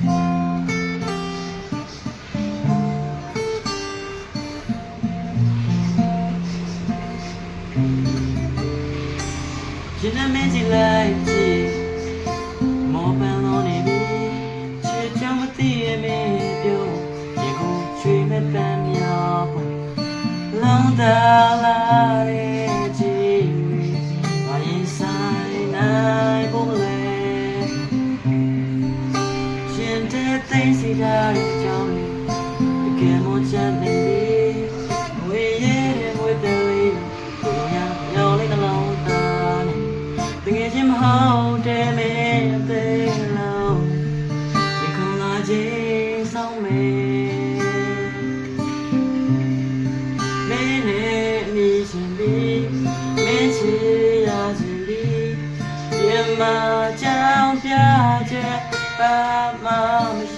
ရင်နှမင်းစီလိုက်ကြည့်မောပန်လုံးနေပြီချစ်ချမသိရမင်းပြောရေ တဲ့သိစီတာရဲ့ကြောင်းလေးတကယ်မှချမ်းနေပြီဝေးရဲ့ဝေးတယ်လေးကိုရရောလေးနှလုံးသားနဲ့တကယ်ချင်းမဟုတ်တဲ့မင်းအသေးလုံးဒီခုလာချင်းဆောင်မေမင်းနဲ့အမိရှင်ပြီးမင်းချီရခြင်းပြီးရမကြောင်ပြချက်ပါမ